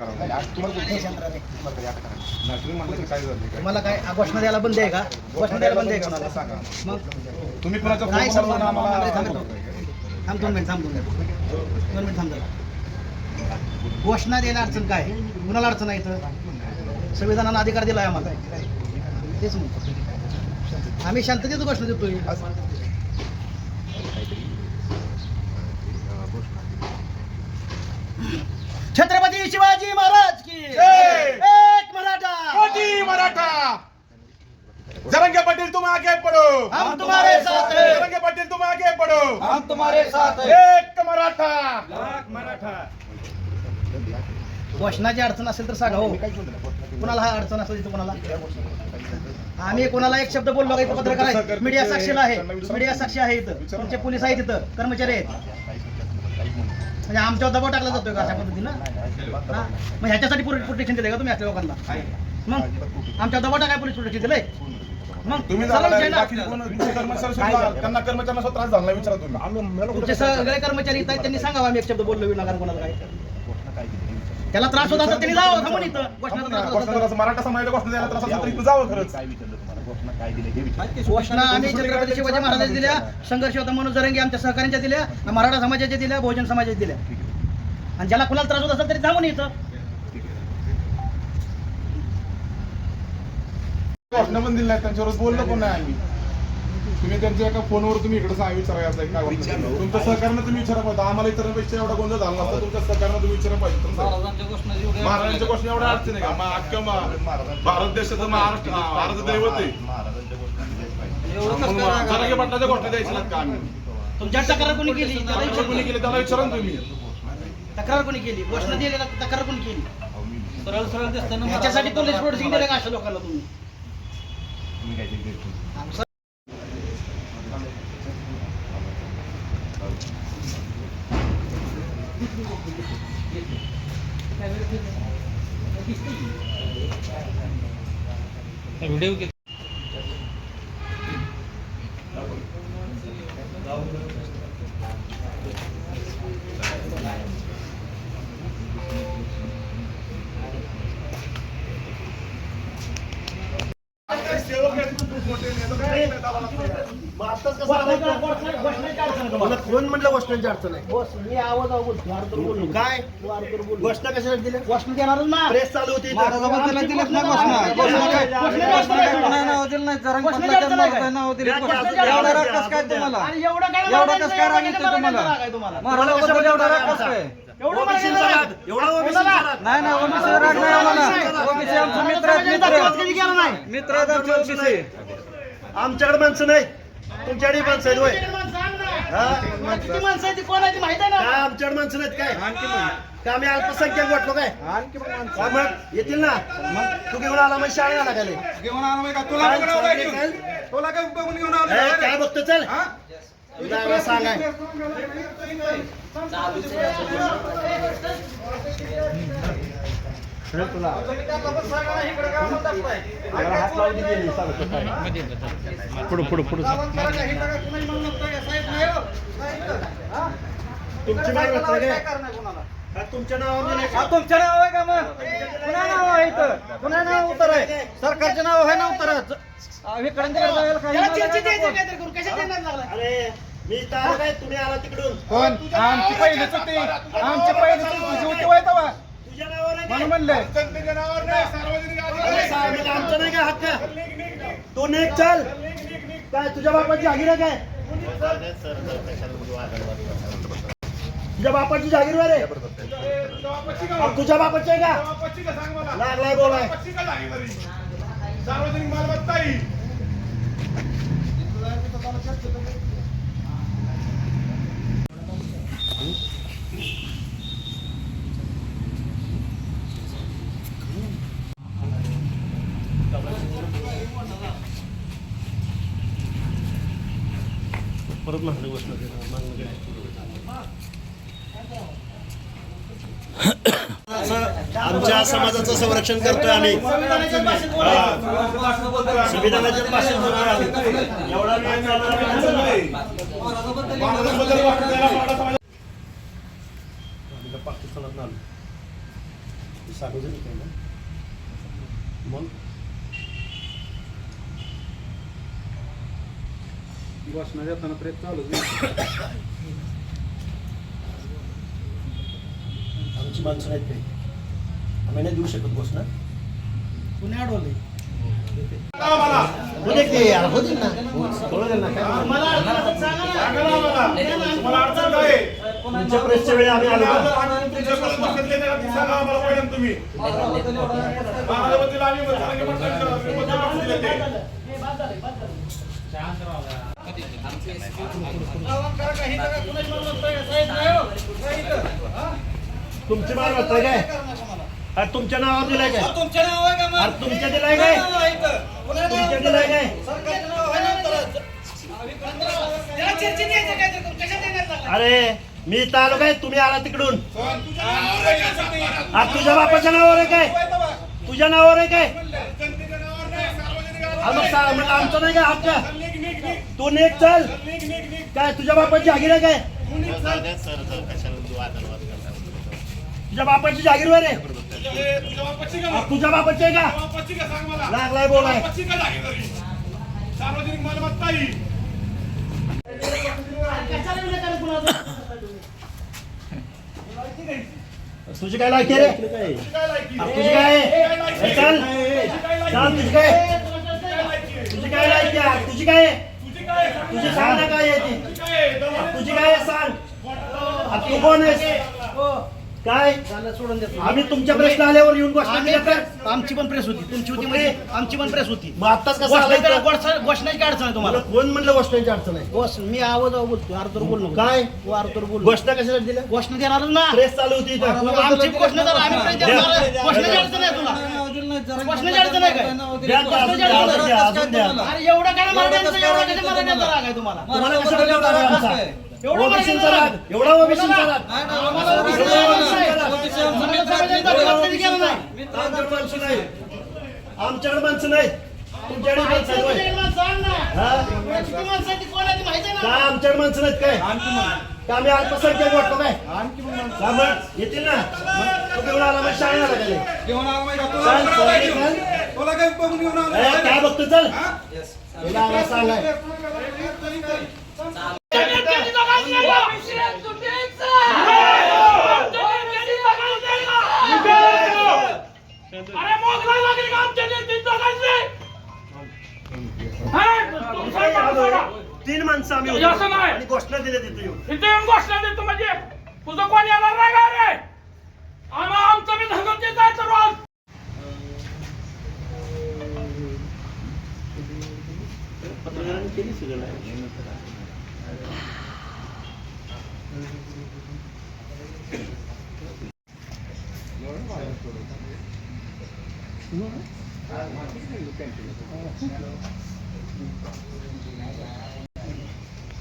तुम्हाला नाही, म्हणलं की काय झालं काय तुम्हाला काय घोषणा द्यायला बंद आहे का? घोषणा द्यायला बंद आहे का मला? सांगा. मग? तुम्ही कोणाच्या नाही सर फोनवर आम्हाला थांब थांब. दोन मिनिट थांब दोन मिनिट. दोन मिनिट थांब जरा. घोषणा द्यायला अडचण काय? कुणाला अडचण आहे इथं? संविधानानं अधिकार दिला आहे आम्हाला. तेच म्हणतो. आम्ही शांततेत घोषणा देतोय छत्रपती शिवाजी महाराज की जय! एक मराठा! मोदी मराठा! जरंगे पाटील तुम आगे पडो हम तुम्हारे साथ हैं। जरंगे पाटील तुम आगे पडो हम तुम्हारे साथ एक मराठा। मराठा। घोषणाची अडचण असेल तर सांगा हो. कुणाला हा अडचण असेल तिथं कुणाला? आम्ही कोणाला एक शब्द बोललो का इथं पत्रकार आहे? मीडिया साक्षीला आहे. मीडिया साक्षी आहे इथं. तुमचे पोलीस आहेत इथं. कर्मचारी आहेत. म्हणजे आमच्यावर दबाव टाकला जातोय का अशा पद्धतीनं? हा? मग ह्याच्यासाठी प्रोटेक्शन दिलंय का तुम्ही असल्या लोकांना? मग आमच्यावर दबाव टाकाय पोलीस प्रोटेक्शन दिलंय? मग तुम्ही चला झाला विषय ना. बाकी कोण तुमचे कर्मचारी सुद्धा त्यांना कर्मचाऱ्यांना सुद्धा त्रास झाला नाही विचारा तुम्ही. तुमचे सगळे कर्मचारी इथं आहेत, त्यांनी सांगावं आम्ही एक शब्द बोललो विनाकारण कोणाला काय? त्याला त्रास होत असेल त्यांनी जावं थांबून इथं. घोषणाचा त्रास होत घोषणा तर. मराठा समाजाला घोषणा द्यायला त्रास असेल तर इथं जावं खरंच. घोषणा आम्ही छत्रपती शिवाजी महाराजांच्या दिल्या संघर्ष होता म्हणून जरंगी आमच्या सहकार्यांच्या दिल्या मराठा समाजाच्या दिल्या बहुजन समाजाच्या दिल्या. आणि ज्याला कुणाला त्रास होत असेल तरी थांबून इथं. घोषणा पण दिली नाही त्यांच्यावर बोललो पण नाही आम्ही? तुम्ही त्यांच्या एका फोनवर तुम्ही इकडे सांगा विचारायचं आहे काय दिली. तुमच्या सहकार्यानं तुम्ही विचारा पाहिजे. आम्हाला इतरांपेक्षा एवढा गोंधळ झाला नसता तुमच्या सहकार्यानं तुम्ही विचारा पाहिजे तर. महाराजांच्या घोषणा एवढ्या अडचण आहे का मग अख्ख्या मा- भारत देशाचं महाराष्ट्र हा, भारत दैवत आहे. जरांगे पाटलाच्या घोषणा द्यायच्या नाहीत का आम्ही? तुमच्या तक्रार कोणी केली? त्याला आमच्या विचारा. कोणी केले? त्याला विचारा ना तुम्ही. तक्रार कोणी केली? घोषणा दिलेला तक्रार कोणी केली? सरळ सरळ ह्याच्यासाठी पोलीस प्रोटेक्शन दिलं का अशा लोकांना तुम्ही? वीडियो के सेवक आहे तू मोठे नेतो काय दादा लागतो मग आताच कसं मला कोण म्हटलं अडचण आहे? मी आवाज आवाज वारकर बोललो काय? वारकर बोललो घोषणा कशाला दिल्या घोषणा देणारच ना. प्रेस चालू होती. महाराजाबद्दल दिलीत ना नाही? एवढा राग कसं काय तुम्हाला? एवढं कसं काय राग तुम्हाला? महाराजाबद्दल एवढा राग कसं काय? ओबीसी राग नाही आम्हाला. ओबीसी आमचे मित्र मित्र. आमच्याकडे माणसं नाही. तुमच्याकडे माणसं आहेत किती माणसं. हा? आहेत ती? माहीत आहे ना? आमच्याकडे माणसं नाहीत काय? का आम्ही अल्पसंख्याक वाटलो काय? का मग येतील ना? मग? तू घेऊन आला मग शाळेला लय? घेऊन आलो मी का? तुला काय बघून आलो काय चाललंय? काय? तुला काय बघून घेऊन ए, आलो काय बघतो चल. हा? सांगाय वाचताय काय? हा, तुमच्या नावाने नाही. हा, तुमचं नाव आहे का मग? पुन्हा नाव आहे इथं. पुन्हा नाव उत्तर आहे. सरकारचे नाव आहे ना. कशात येणार लागला? अरे मी तुम्ही आला तिकडून. कोण? आमची पहिली चुकी आमची पहिली चुकी होती. म्हणले जनतेच्या नावावर नाही, सार्वजनिक अरे अधिकार साहेब, मग आमचं नाही का हक्क तू निघ चल। काय तुझ्या बापाची जागीर आहे काय तुझ्या बापाची जागीर वर आहे अहो, तुझ्या बापाची आहे का पच्ची का सांग मला लागलाय बोलाय पच्ची का लागली तरी? सार्वजनिक मालमत्ता आहे. परत मागणी गोष्ट आमच्या समाजाचं संरक्षण करतोय आम्ही. संविधानाच्या भाषेत आम्ही. एवढा वेळ चालणार तर पाकिस्तानात आलो. सार्वजनिक आहे ना? मग? घोषणा देताना प्रयत्न चालू आमची माणसं नाहीत काही आम्ही नाही देऊ शकत घोषणा अडवले होते ना? तुमच्या प्रेसच्या वेळी आम्ही आलो तुम्ही आम्ही तुमची आहे काय अरे तुमच्या नावावर दिलाय काय तुमच्या नाव आहे का मग? अरे तुमच्या दिलाय काय नाव आहे इथं. कोणाचं नाव तुमच्या दिलाय काय सरकारचं नाव आहे ना उत्तरात? त्याला चर्चेत यायचं काय तर कशात येणार त्याला? अरे मी इथं आलो काय तुम्ही आला तिकडून? अरे तुझ्या बापाच्या नावावर आहे काय तुझ्या नावावर आहे काय अरे मग सा- मग आमचं नाही का हक्क आहे. निघ, निघ, निघ. तू नेक चल काय तुझ्या बापाची जागीर आहे काय तुझ्या बापाची जागीर वर आहे तुझ्या तुझ्या बापाची आहे का लागलाय बोलाय सार्वजनिक मालमत्ता ही कशाला तुझी काय लायकी रे तुझी काय लायकी? तुझी काय आहे? काय लायकी? चल काय लायकी? चल तुझी काय तुझी काय लायकी आहे? तुझी काय आहे? तुझी? सांग ना काय आहे ती? तुझी काय आहे? सांग? तू कोण आहेस? हो. काय? झालं, सोडून देतो. आम्ही तुमच्या प्रश्न आल्यावर येऊन घोषणा तर? आमची पण प्रेस होती. तुमची होती म्हणजे आमची पण प्रेस होती. मग आत्ताच कसं घोषणाची काय अडचण आहे मला तुम्हाला कोण म्हणलं घोषणाची अडचण आहे? घोष मी आवाज बोलतो अर्धर बोल नको. काय? तू अर्धर बोल. घोषणा कशासाठी दिल्या? घोषणा देणार ना. प्रेस चालू होती इथं. तू आमची घोषणा आम्ही देणार. घोषणाची अडचण आहे तुला. अडचण आहे काय? अरे एवढं काय मराठ्यांचं एवढं मराठ्यांचा राग आहे तुम्हाला. तुम्हाला राग आमचा? एवढं ओबीसींचा राग एवढा ओबीसींचा राग. आम्हाला ओबीसी. आम्हाला समाजाचा कधी केला नाही. आमच्याकडे माणसं नाही. आमच्याकडे माणसं नाही. तुमच्याकडे माणसं आहेत होय. हा? काय आमच्याकडे माणसं नाहीत काय? का आम्ही अल्पसंख्याक वाटतो काय? का मग? येतील ना. घेऊन आला माहिती तुला. तुला काय बघून घेऊन आला. काय बघतो? चल. तुला सांगाय तीन माणसं आम्ही हे घोषणा दिल्या तिथे येऊन. इथे येऊन घोषणा देतो म्हणजे. तुझं कोण येणार नाही का रे आम्हा आमचं मी धगवते काय तर रोज पत्रकारांनी केली सगळं